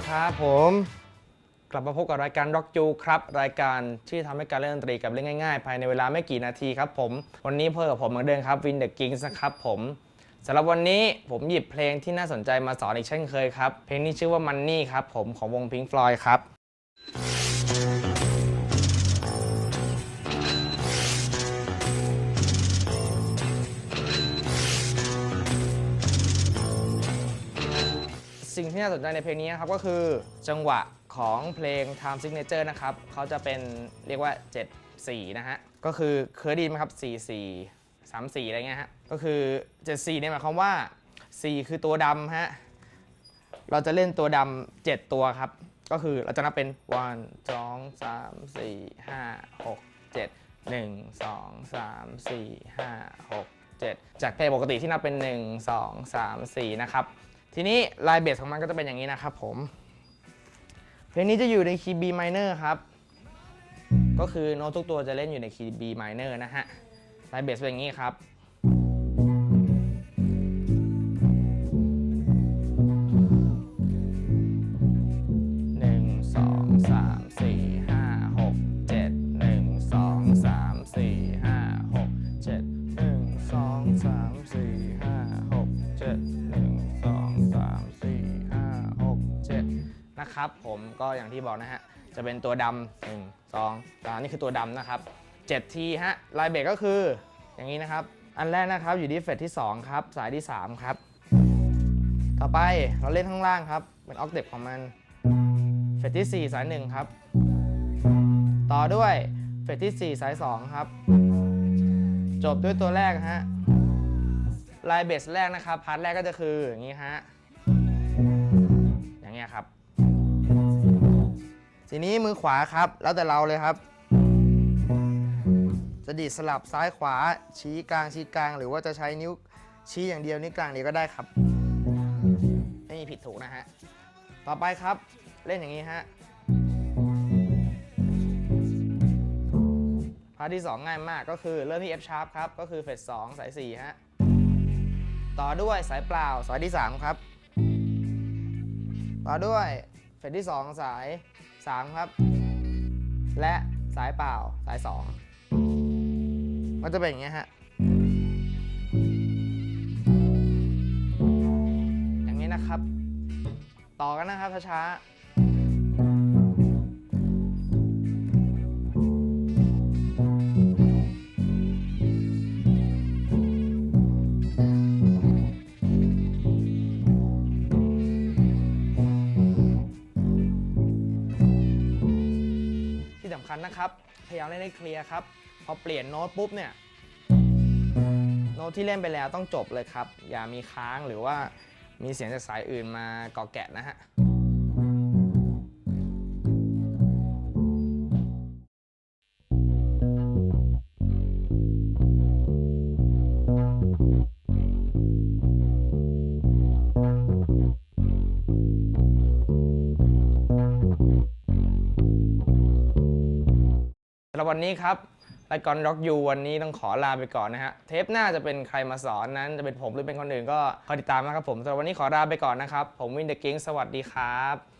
ดีครับผมกลับมาพบกับรายการ Rock จูครับรายการที่ทำให้การเล่นดนตรีกับเล่นง่ายๆ ภายในเวลาไม่กี่นาทีครับผม วันนี้เพื่อกับผมเหมือนเดิมครับวินเดอะกิงส์นะครับผมสำหรับวันนี้ผมหยิบเพลงที่น่าสนใจมาสอนอีกเช่นเคยครับ เพลงนี้ชื่อว่ามันนี่ครับผมของวงพิงฟลอยครับ สิ่งที่น่าสนใจในเพลงนี้นะครับก็คือจังหวะของเพลง Time Signature นะครับเขาจะเป็นเรียกว่า 7 4 นะฮะ ก็คือเคยได้ยินไหมครับ4 4 3 4อะไรเงี้ยฮะ ก็คือ 7 4เนี่ยหมายความว่า 4 คือตัวดำฮะ เราจะเล่นตัวดำ7ตัวครับ ก็คือเราจะนับเป็น 1 2 3 4 5 6 7 1 2 3 4 5 6 7 จากเพลงปกติที่นับเป็น 1 2 3 4 นะครับ ทีนี้ลายเบสของมันก็จะเป็นอย่างนี้นะครับผม เพลงนี้จะอยู่ในคีย์ B minor ครับ ก็คือโน้ตทุกตัวจะเล่นอยู่ในคีย์ B minor นะฮะ ลายเบสเป็นอย่างนี้ครับ นะครับผมก็อย่างที่บอกนะฮะจะเป็นตัวดำหนึ่งสองสามนี่คือตัวดำนะครับเจ็ดทีฮะลายเบรกก็คืออย่างนี้นะครับ อันแรกนะครับอยู่ที่เฟรตที่ 2 ครับ สายที่ 3 ครับ ต่อไปเราเล่นข้างล่างครับ เป็นออกเต็ปของมันเฟสที่ 4 สาย 1 ครับ ต่อด้วยเฟสที่ 4 สาย 2 ครับ จบด้วยตัวแรกฮะลายเบสแรกนะครับ พาร์ทแรกก็จะคืออย่างนี้ฮะอย่างเงี้ยครับ ทีนี้มือขวาครับ แล้วแต่เราเลยครับ จะดีดสลับซ้ายขวาชี้กลางชี้กลาง หรือว่าจะใช้นิ้วชี้อย่างเดียวนิ้วกลางเดียวก็ได้ครับ ไม่มีผิดถูกนะฮะ ต่อไปครับเล่นอย่างนี้ฮะพาร์ทที่ 2 ง่ายมากก็คือเริ่มที่ F sharp ครับ ก็คือเฟส2สาย4ฮะต่อด้วยสายเปล่าสายที่ 3 ครับ ต่อด้วยเฟสที่ 2 สาย 3 ครับ และสายเปล่าสาย 2 มันจะเป็นอย่างนี้ยฮะอย่างนี้นะครับ ต่อกันนะครับช้าๆ นะครับ พยายามเล่นให้เคลียร์ครับ พอเปลี่ยนโน้ตปุ๊บเนี่ย โน้ตที่เล่นไปแล้วต้องจบเลยครับ อย่ามีค้างหรือว่ามีเสียงจากสายอื่นมาก่อแกะนะฮะ สำหรับวันนี้ครับรายการ Rock You วันนี้ต้องขอลาไปก่อนนะฮะ เทปหน้าจะเป็นใครมาสอนนั้นจะเป็นผมหรือเป็นคนอื่นก็คอยติดตามนะครับผมสำหรับวันนี้ขอลาไปก่อนนะครับ ผมวินเดอะกิ้งสวัสดีครับ